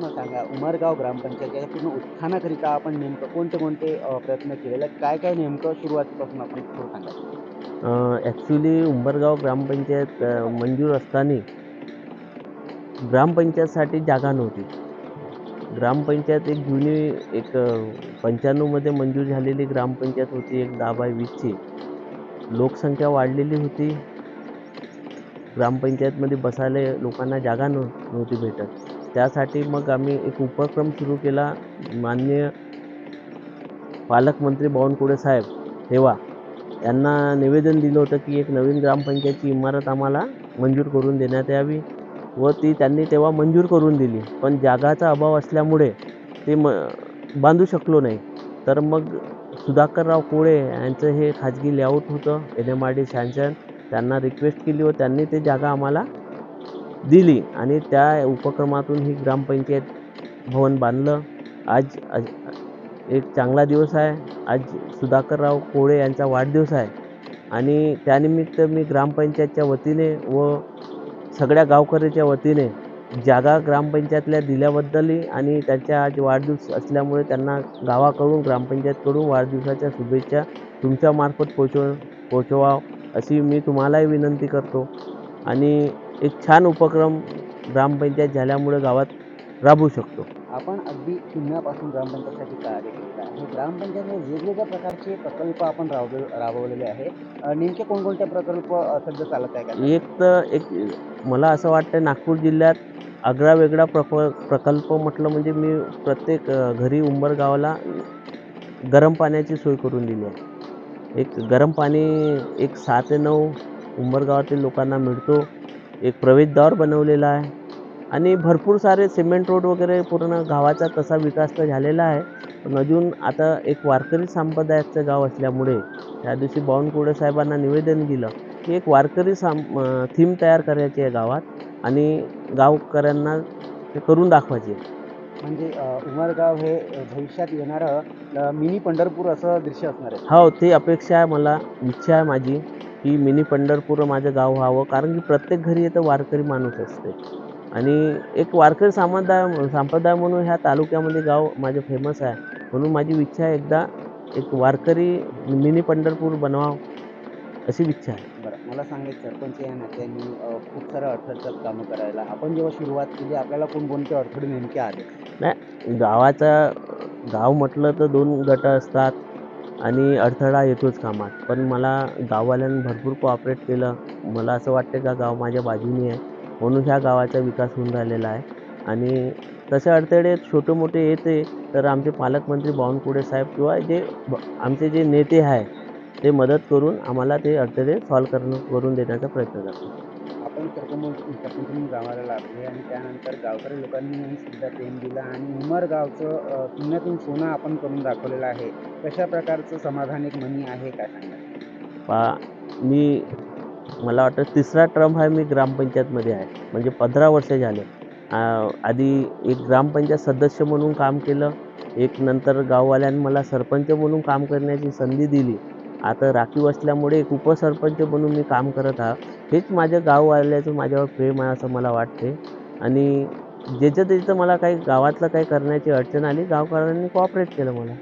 मला सांगा. उमरगाव ग्रामपंचायत पूर्ण उत्थानाकरिता आपण नेमकं कोणते कोणते प्रयत्न केलेले? काय काय नेमकं सुरुवातीपासून आपण थोडं सांगा. ॲक्च्युली उंबरगाव ग्रामपंचायत मंजूर असताना ग्रामपंचायतसाठी जागा नव्हती. ग्रामपंचायत एक जुनी एक पंच्याण्णवमध्ये मंजूर झालेली ग्रामपंचायत होती एक दहा बाय वीसची लोकसंख्या वाढलेली होती. ग्रामपंचायतमध्ये बसायला लोकांना जागा नव्ह नव्हती भेटत. त्यासाठी मग आम्ही एक उपक्रम सुरू केला. माननीय पालकमंत्री बावनकुळे साहेब तेव्हा यांना निवेदन दिलं होतं की एक नवीन ग्रामपंचायतची इमारत आम्हाला मंजूर करून देण्यात यावी व ती त्यांनी तेव्हा मंजूर करून दिली. पण जागाचा अभाव असल्यामुळे ते म बांधू शकलो नाही. तर मग सुधाकरराव कोळे यांचं हे खाजगी लेआउट होतं. N M R D sanction त्यांना रिक्वेस्ट केली व त्यांनी ते जागा आम्हाला दिली आणि त्या उपक्रमातून ही ग्रामपंचायत भवन बांधलं. आज आज एक चांगला दिवस आहे. आज सुधाकरराव कोळे यांचा वाढदिवस आहे. आणि त्यानिमित्त मी ग्रामपंचायतच्या वतीने व सगळ्या गावकऱ्याच्या वतीने जागा ग्रामपंचायतला दिल्याबद्दलही आणि त्यांच्या आज वाढदिवस असल्यामुळे त्यांना गावाकडून ग्रामपंचायतकडून वाढदिवसाच्या शुभेच्छा तुमच्यामार्फत पोचव पोचवा अशी मी तुम्हालाही विनंती करतो. आणि एक छान उपक्रम ग्रामपंचायत झाल्यामुळे गावात राबवू शकतो. आपण अगदी शून्यापासून ग्रामपंचायतसाठी कार्य केलेलं आहे ग्रामपंचायतमध्ये वेगवेगळ्या प्रकारचे प्रकल्प आपण राबव राबवलेले आहे नेमके कोणकोणते प्रकल्प सध्या चालत आहे का एक तर एक मला असं वाटतं नागपूर जिल्ह्यात आगळा वेगळा प्रक प्रकल्प म्हटलं म्हणजे मी प्रत्येक घरी उंबर गावाला गरम पाण्याची सोय करून दिली आहे. एक गरम पाणी एक सहा ते नऊ उंबर गावातील लोकांना मिळतो. एक प्रवेशद्वार बनवलेला आहे. आणि भरपूर सारे सिमेंट रोड वगैरे पूर्ण गावाचा तसा विकास तर झालेला आहे. पण अजून आता एक वारकरी संप्रदायाचं गाव असल्यामुळे त्या दिवशी बावनकुळे साहेबांना निवेदन दिलं की एक वारकरी साम थीम तयार करायची आहे गावात आणि गावकऱ्यांना ते करून दाखवायचे. म्हणजे उमरगाव हे भविष्यात येणारं मिनी पंढरपूर असं दृश्य असणार आहे. हो ते अपेक्षा आहे मला इच्छा आहे माझी. की मिनी पंढरपूर माझं गाव व्हावं कारण की प्रत्येक घरी येतं वारकरी माणूस असते. आणि एक वारकरी संप्रदाय संप्रदाय म्हणून ह्या तालुक्यामध्ये गाव माझं फेमस आहे. म्हणून माझी इच्छा आहे एकदा एक वारकरी मिनी पंढरपूर बनवावं अशी इच्छा आहे. बरं मला सांगा सरपंच या नात्याने खूप सारं अडथळतात कामं करायला. आपण जेव्हा सुरुवात केली आपल्याला कोणकोणते अडथळे नेमके आले? गावाचा गाव म्हटलं तर दोन गट असतात. आणि अडथळा येतोच कामात. पण मला गाववाल्यांनी भरपूर कोऑपरेट केलं. मला असं वाटतं का गाव माझ्या बाजूनी आहे. म्हणून ह्या गावाचा विकास होऊन राहिलेला आहे. आणि तसे अडथळे छोटे मोठे येते तर आमचे पालकमंत्री बावनकुळे साहेब किंवा जे ब- आमचे जे नेते आहे ते मदत करून आम्हाला ते अडथळे सॉल्व करणं करून देण्याचा प्रयत्न करतो आपण सरपंच सरपंच गावाला लागले आणि त्यानंतर गावकरी लोकांनी सुद्धा प्रेम दिला आणि उमरगावचं गावचं पुण्यातून सोनं आपण करून दाखवलेलं आहे. कशा प्रकारचं समाधान एक मनी आहे काय सांगा? पा मी मला वाटतं तिसरा टर्म आहे मी ग्रामपंचायतमध्ये आहे. म्हणजे पंधरा वर्ष झाले. आधी एक ग्रामपंचायत सदस्य म्हणून काम केलं. एक नंतर गाववाल्यांनी मला सरपंच म्हणून काम करण्याची संधी दिली. आता राखीव असल्यामुळे एक उपसरपंच म्हणून मी काम करत आहे. हेच माझ्या गाववाल्याचं माझ्यावर प्रेम आहे असं मला वाटते. आणि ज्याच्या त्याचं मला काही गावातलं काही करण्याची अडचण आली गावकऱ्यांनी कॉपरेट केलं मला.